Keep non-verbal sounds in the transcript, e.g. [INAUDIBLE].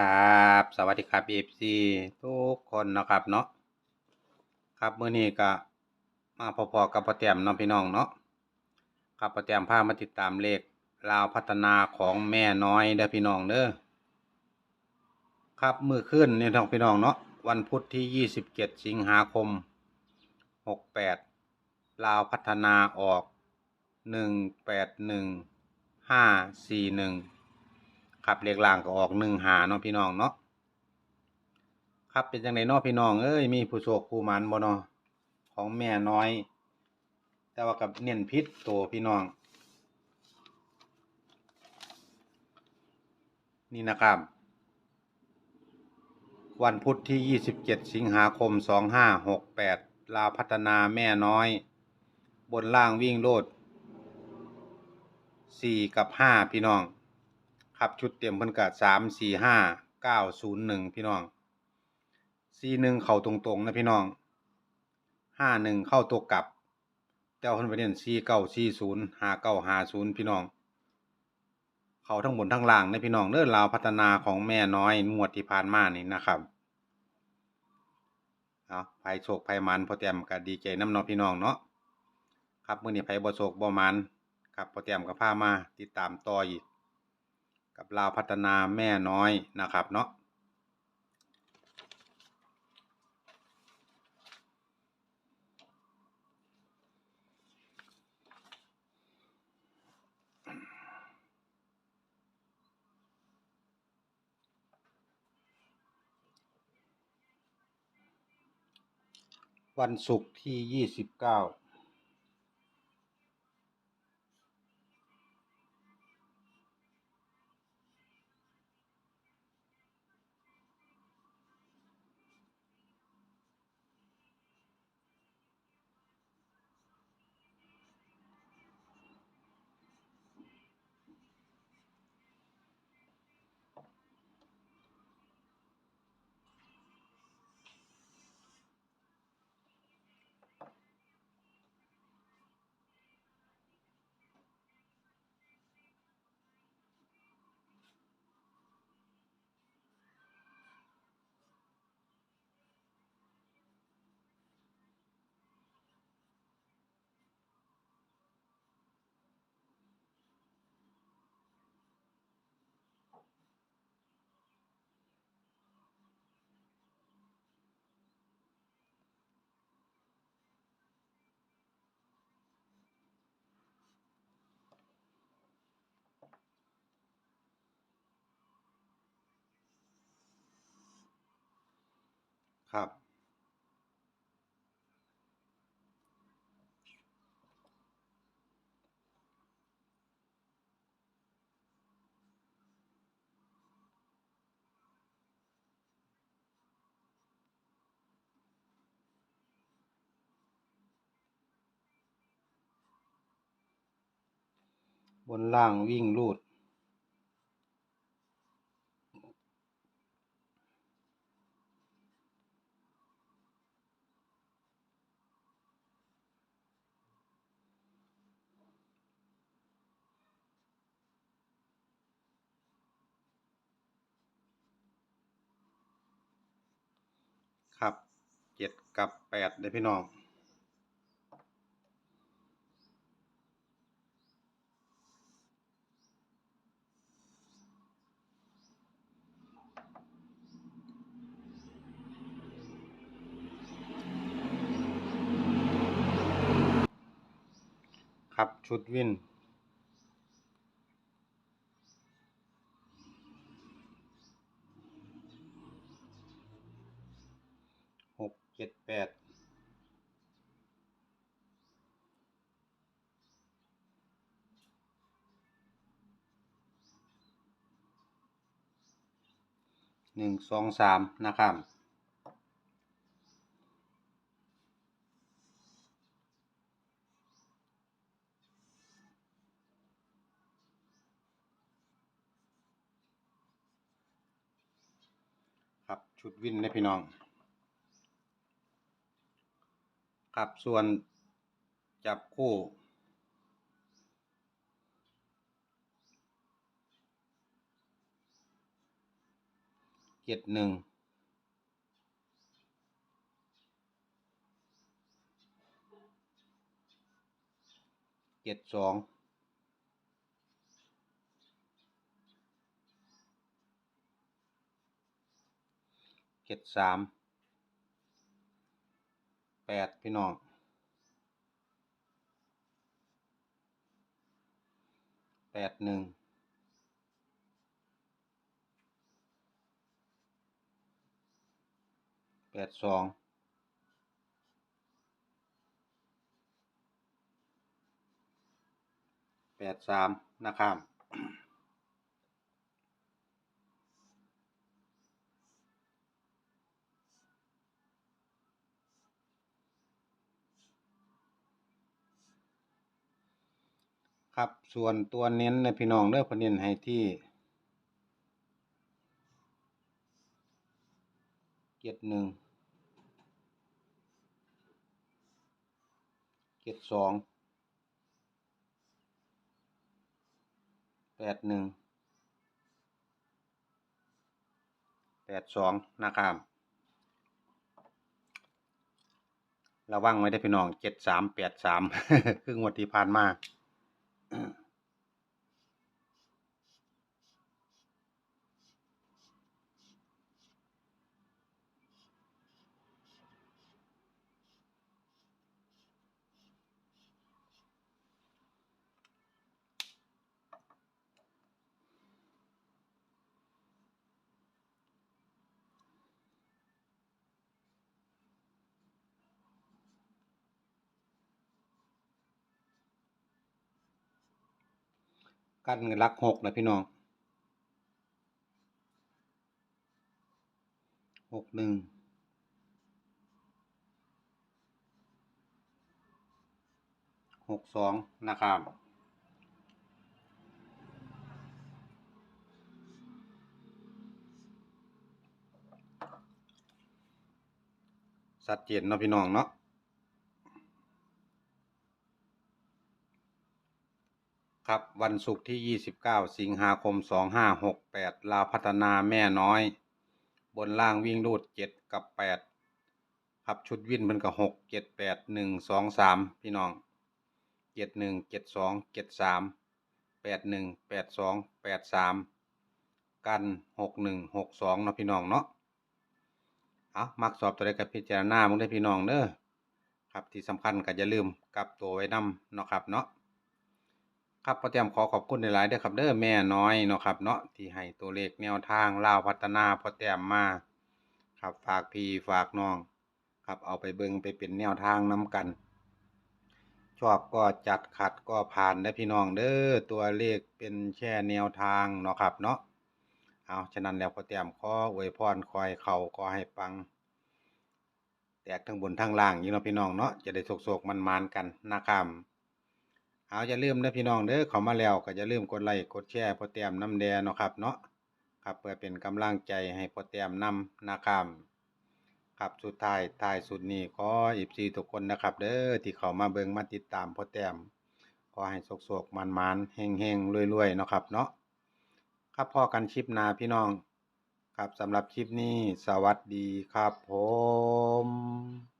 ครับ สวัสดีครับ FC ทุกคนนะครับเนาะครับเมื้อนี้ก็มาพอๆกับพ่อแต้มเนาะพี่น้องเนาะครับพ่อแต้มพามาติดตามเลขลาวพัฒนาของแม่น้อยเด้อพี่น้องเด้อครับมื้อคืนนี่น้องพี่น้องเนาะวันพุธที่27สิบเจ็ดสิงหาคม68ลาวพัฒนาออก181541 ครับเลขล่างก็ออกหนึ่งหาเนาะพี่น้องเนาะครับเป็นจังไดเนาะพี่น้องเอ้ยมีผู้โชคผู้หมันบ่เนาะของแม่น้อย แต่ว่ากับเน้นพิษตัวพี่น้อง นี่นะครับ วันพุธที่ 27 สิงหาคม 2568 ลาพัฒนาแม่น้อย บนล่างวิ่งโลด 4 กับ 5 พี่น้อง ครับชุดเตรียมเพิ่นก็สามสี่ห้าเก้าศูนย์หนึ่งพี่น้องสี่หนึ่งเข้าตรงๆนะพี่น้องห้าหนึ่งเข้าตัวกลับ แต่ว่าเพิ่นไปเน้นสี่เก้าสี่ศูนย์ห้าเก้าห้าศูนย์พี่น้อง เขาทั้งบนทั้งล่างนะพี่น้องเด้อลาวพัฒนาของแม่น้อยงวดที่ผ่านมานี่นะครับเอาไผโชคไผมันพอแต้มก็ดีใจน้ำเนาะพี่น้องเนาะครับมื้อนี้ไผบ่โชคบ่มันครับพอแต้มก็พามาติดตามต่ออีก กับลาวพัฒนาแม่น้อยนะครับเนาะวันศุกร์ที่ 29 ครับ บนล่างวิ่งลูด ครับ เจ็ดกับแปดเลยพี่น้องครับชุดวิน หกเจ็ด แปดหนึ่งสองสามนะครับครับชุดวินนะพี่น้อง ครับส่วนจับคู่ เจ็ดหนึ่ง เจ็ดสอง เจ็ดสาม แปดพี่น้องแปดหนึ่งแปดสองแปดสามนะครับ ครับ ส่วนตัวเน้นในพี่น้องเด้อเพเน้นให้ที่เจ็ดหนึ่งเจ็ดสองแปดหนึ่งแปดสองนะครับระวังไว้ได้พี่น้องเจ็ดสามแปดสามคืองวดที่ผ่านมา Yeah. [CLEARS THROAT] กันเงินลักหกนะพี่น้องหกหนึ่งหกสองนะครับสัดเจนเนาะพี่น้องเนาะ ครับ วันศุกร์ที่ 29 สิงหาคม 2568 ลาพัฒนาแม่น้อย บนล่างวิ่งรูด 7 กับ 8 ครับชุดวิ่นมันก็6 7 8 1 2 3 พี่น้อง 71 72 73 81 82 83 กัน 61 62เนาะพี่น้องเนาะเอามักสอบตัวใดกับพิจารณามึงได้พี่น้องเด้อครับที่สำคัญก็อย่าลืมกลับตัวไว้นำเนาะครับเนาะ ครับพ่อเตรียมขอขอบคุณหลายๆเด้อครับเด้อแม่น้อยเนาะครับเนาะที่ให้ตัวเลขแนวทางล่าวพัฒนาพ่อเตรียมมา ครับฝากพี่ฝากน้อง ครับเอาไปเบิงไปเป็นแนวทางนํกัน ชอบก็จัดขัดก็ผ่านได้พี่น้องเด้อตัวเลขเป็นแค่แนวทางเนาะครับเนาะเอาฉะนั้นแล้วพ่อเตรียมขออวยพรคอยเขาก็ให้ปังแตกทั้งบนทั้งล่างอยู่เนาะพี่น้องเนาะจะได้โศกๆมันๆกันนะครับ เอาอย่าลืมนะพี่น้องเด้อเข้ามาแล้วก็อย่าลืมกดไลค์กดแชร์พอแต้มน้ำแดงเนาะครับเนาะครับเพื่อเป็นกำลังใจให้พอแต้มนำนะครับครับสุดท้ายท้ายสุดนี้ขออีซีทุกคนนะครับเด้อที่เข้ามาเบิ่งมาติดตามพอแต้มขอให้โศกๆมันๆเฮงๆรวยๆเนาะครับเนาะครับพอกันคลิปนาพี่น้อง ครับสำหรับคลิปนี้สวัสดีครับผม